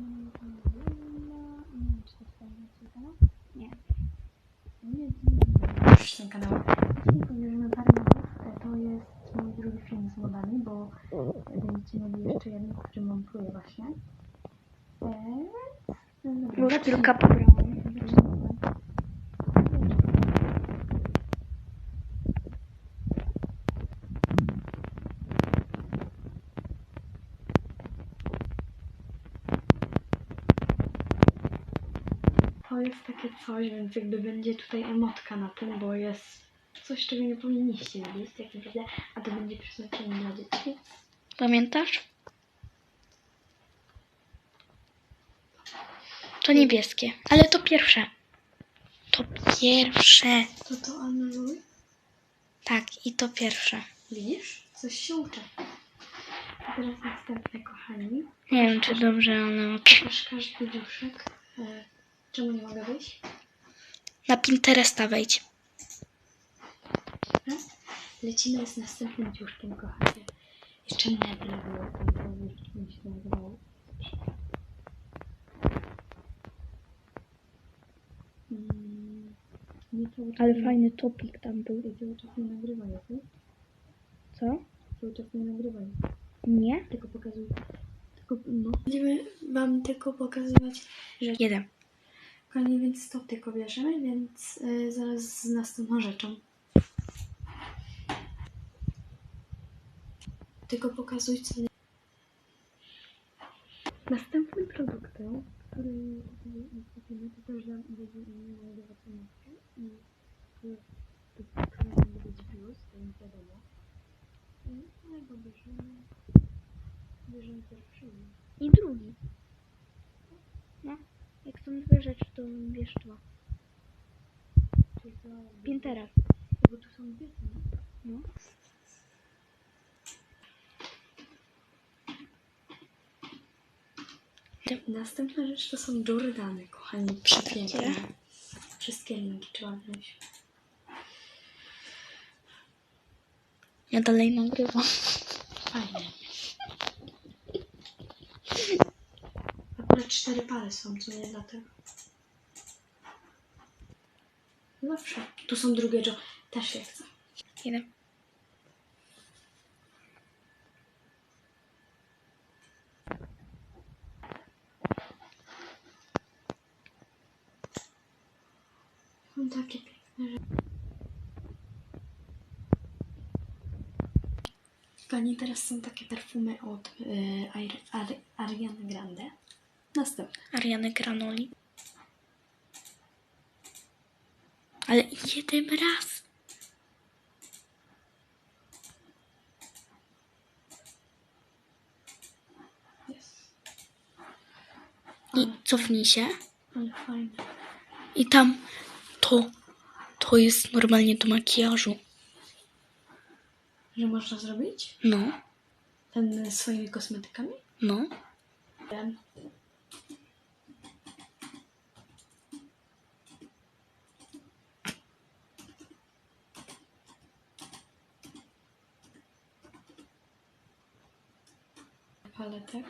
Nie wiem, czy to jest twój kanał? Nie. Nie, nie ten kanał. Jeśli pobierzemy parę minut, to jest mój drugi film z modami, bo będziecie mieli jeszcze jeden, który montuję właśnie. Eee, no dobra, Już To jest takie coś, więc jakby będzie tutaj emotka na tym, bo jest coś, czego nie powinniście widzieć, tak naprawdę, a to będzie przeznaczenie dla dzieci. Pamiętasz? To niebieskie, ale to pierwsze. To pierwsze. To to anuluj. Tak, i to pierwsze. Widzisz? Coś się uczy. A teraz następne, kochani. Nie wiem, czy dobrze one Pokaż każdy duszek. Czemu nie mogę wyjść? Na Pinteresta wejdź. Dobra. Lecimy z następnym dziuszkiem, kochanie. Jeszcze meble było tam, to już mi się nazywało. Mm, Nie cały czas nie- fajny topik tam był. I cały czas nie? Co? Cały czas nie nagrywaj. Nie? Tylko pokazuj. Tylko, no. Będziemy wam tylko pokazywać rzeczy. Jeden. Kochani, więc to tylko bierzemy, więc y, zaraz z następną rzeczą. Tylko pokazuj, co... Następnym produktem, który następny, to też dam będzie mojego zacznijcie i to być bius, to nie wiadomo. I ale go bierzemy, bierzemy pierwszy. I drugi. No, jak rzeczy, to. Czyli to... Pinterest. Bo tu są dwie. No. Następna rzecz to są Jordany, kochani, przepiękne. Wszystkie linki trzeba wziąć. Ja dalej nagrywam. Fajnie. Akurat cztery pary są, co nie dlatego. Zawsze. Tu są drugie Jo. Też się chcę. Jeden. Są takie piękne rzeczy. Kochani, teraz są takie perfumy od y, Ari- Ari- Ariany Grande. Następne. Ariany Granoli. Ale jeden raz. Jest. I cofnij się. Fajne. I tam to, to jest normalnie do makijażu. Że można zrobić? No, Ten swoimi kosmetykami? no. Wiem. Paletek.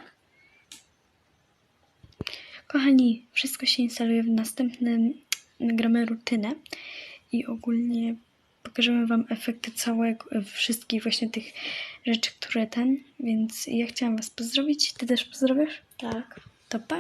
Kochani, wszystko się instaluje w następnym. Nagramy rutynę i ogólnie pokażemy Wam efekty całego, wszystkich właśnie tych rzeczy, które ten. Więc ja chciałam Was pozdrowić. Ty też pozdrowisz? Tak. To pa!